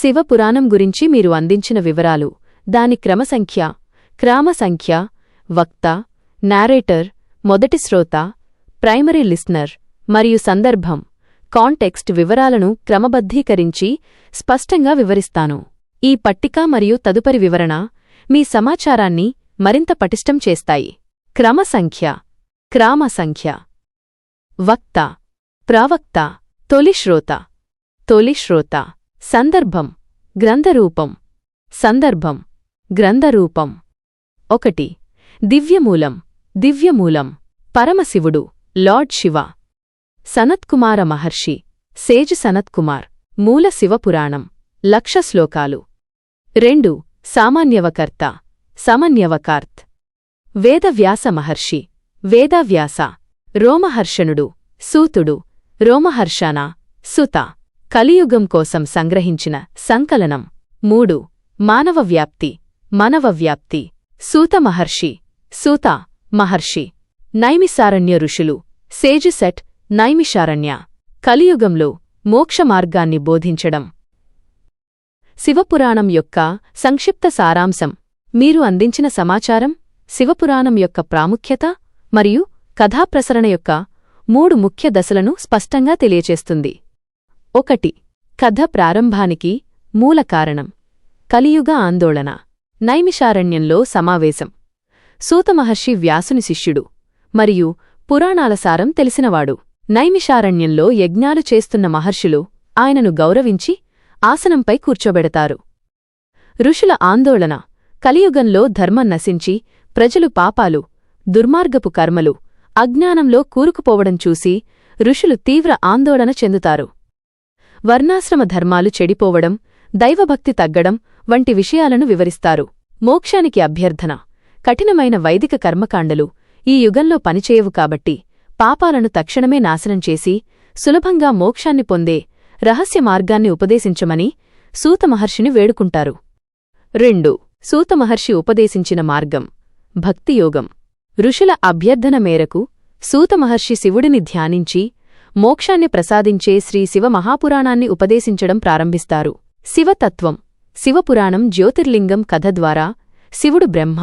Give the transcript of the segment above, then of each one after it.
శివపురాణం గురించి మీరు అందించిన వివరాలు. దాని క్రమసంఖ్య క్రామసంఖ్య వక్త నారేటర్ మొదటి శ్రోత ప్రైమరీ లిస్నర్ మరియు సందర్భం కాంటెక్స్ట్ వివరాలను క్రమబద్ధీకరించి స్పష్టంగా వివరిస్తాను. ఈ పట్టిక మరియు తదుపరి వివరణ మీ సమాచారాన్ని మరింత పటిష్టం చేస్తాయి. క్రమసంఖ్య క్రామసంఖ్య వక్త ప్రవక్త తొలి శ్రోత తొలి శ్రోత. సందర్భం గ్రంథరూపం. సందర్భం గ్రంథరూపం. ఒకటి దివ్యమూలం దివ్యమూలం. పరమశివుడు లార్డ్ శివ. సనత్కుమార మహర్షి సేజ్ సనత్కుమార్. మూల శివపురాణం లక్ష శ్లోకాలు రెండు సామాన్యవకర్త సమన్యవకార్త్. వేదవ్యాస మహర్షి వేదవ్యాస. రోమహర్షణుడు సూతుడు. రోమహర్షణ సుత. కలియుగం కోసం సంగ్రహించిన సంకలనం. మూడు. మానవ వ్యాప్తి. మనవ వ్యాప్తి. సూత మహర్షి. సూత మహర్షి. నైమిసారణ్య ఋషులు. సేజుసెట్ నైమిషారణ్య. కలియుగంలో మోక్షమార్గాన్ని బోధించడం. శివపురాణం యొక్క సంక్షిప్త సారాంశం. మీరు అందించిన సమాచారం శివపురాణం యొక్క ప్రాముఖ్యత మరియు కథాప్రసరణ యొక్క మూడు ముఖ్య దశలను స్పష్టంగా తెలియచేస్తుంది. ఒకటి. కథ ప్రారంభానికి మూల కారణం. కలియుగ ఆందోళన. నైమిషారణ్యంలో సమావేశం. సూతమహర్షి వ్యాసుని శిష్యుడు. మరియు పురాణాల సారం తెలిసినవాడు. నైమిషారణ్యంలో యజ్ఞాలు చేస్తున్న మహర్షులు ఆయనను గౌరవించి ఆసనంపై కూర్చోబెడతారు. ఋషుల ఆందోళన. కలియుగంలో ధర్మం నశించి ప్రజలు పాపాలు దుర్మార్గపు కర్మలు అజ్ఞానంలో కూరుకుపోవడం చూసి ఋషులు తీవ్ర ఆందోళన చెందుతారు. వర్ణాశ్రమ ధర్మాలు చెడిపోవడం దైవభక్తి తగ్గడం వంటి విషయాలను వివరిస్తారు. మోక్షానికి అభ్యర్థన. కఠినమైన వైదిక కర్మకాండలు ఈ యుగంలో పనిచేయవు కాబట్టి పాపాలను తక్షణమే నాశనం చేసి సులభంగా మోక్షాన్ని పొందే రహస్య మార్గాన్ని ఉపదేశించమని సూతమహర్షిని వేడుకుంటారు. రెండు. సూతమహర్షి ఉపదేశించిన మార్గం. భక్తియోగం. ఋషుల అభ్యర్థన మేరకు సూతమహర్షి శివుడిని ధ్యానించి మోక్షాన్ని ప్రసాదించే శ్రీ శివ మహాపురాణాన్ని ఉపదేశించడం ప్రారంభిస్తారు. శివతత్వం. శివపురాణం జ్యోతిర్లింగం కథ ద్వారా శివుడు బ్రహ్మ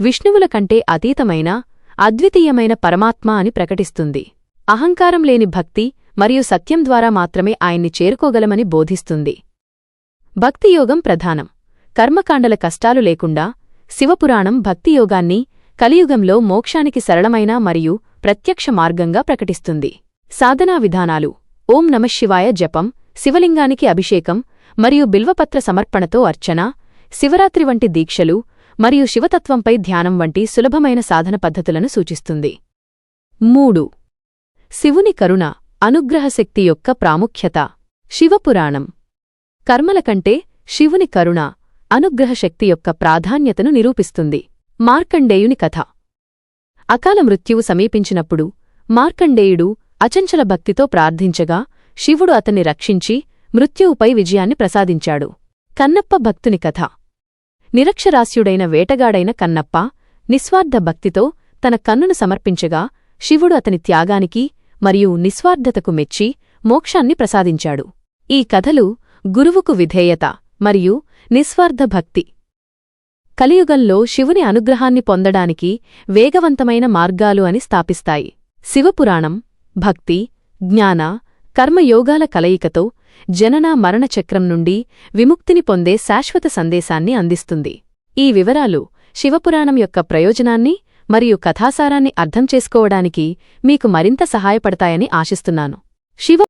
విష్ణువుల కంటే అతీతమైన అద్వితీయమైన పరమాత్మ అని ప్రకటిస్తుంది. అహంకారం లేని భక్తి మరియు సత్యం ద్వారా మాత్రమే ఆయన్ని చేరుకోగలమని బోధిస్తుంది. భక్తియోగం ప్రధానం. కర్మకాండల కష్టాలు లేకుండా శివపురాణం భక్తియోగాన్ని కలియుగంలో మోక్షానికి సరళమైన మరియు ప్రత్యక్ష మార్గంగా ప్రకటిస్తుంది. సాధనా విధానాలు. ఓం నమశివాయ జపం శివలింగానికి అభిషేకం మరియు బిల్వపత్ర సమర్పణతో అర్చన శివరాత్రి వంటి దీక్షలు మరియు శివతత్వంపై ధ్యానం వంటి సులభమైన సాధన పద్ధతులను సూచిస్తుంది. మూడు. శివుని కరుణ అనుగ్రహశక్తి యొక్క ప్రాముఖ్యత. శివపురాణం. కర్మల కంటే శివుని కరుణ అనుగ్రహశక్తి యొక్క ప్రాధాన్యతను నిరూపిస్తుంది. మార్కండేయుని కథ. అకాల మృత్యువు సమీపించినప్పుడు మార్కండేయుడు అచంచల భక్తితో ప్రార్థించగా శివుడు అతన్ని రక్షించి మృత్యువుపై విజయాన్ని ప్రసాదించాడు. కన్నప్ప భక్తుని కథ. నిరక్షరాస్యుడైన వేటగాడైన కన్నప్ప నిస్వార్థ భక్తితో తన కన్నును సమర్పించగా శివుడు అతని త్యాగానికి మరియు నిస్వార్థతకు మెచ్చి మోక్షాన్ని ప్రసాదించాడు. ఈ కథలు గురువుకు విధేయత మరియు నిస్వార్థ భక్తి. కలియుగంలో శివుని అనుగ్రహాన్ని పొందడానికి వేగవంతమైన మార్గాలు అని స్థాపిస్తాయి. శివపురాణం భక్తి జ్ఞాన కర్మయోగాల కలయికతో జనన మరణచక్రం నుండి విముక్తిని పొందే శాశ్వత సందేశాన్ని అందిస్తుంది. ఈ వివరాలు శివపురాణం యొక్క ప్రయోజనాన్ని మరియు కథాసారాన్ని అర్థం చేసుకోవడానికి మీకు మరింత సహాయపడతాయని ఆశిస్తున్నాను. శివ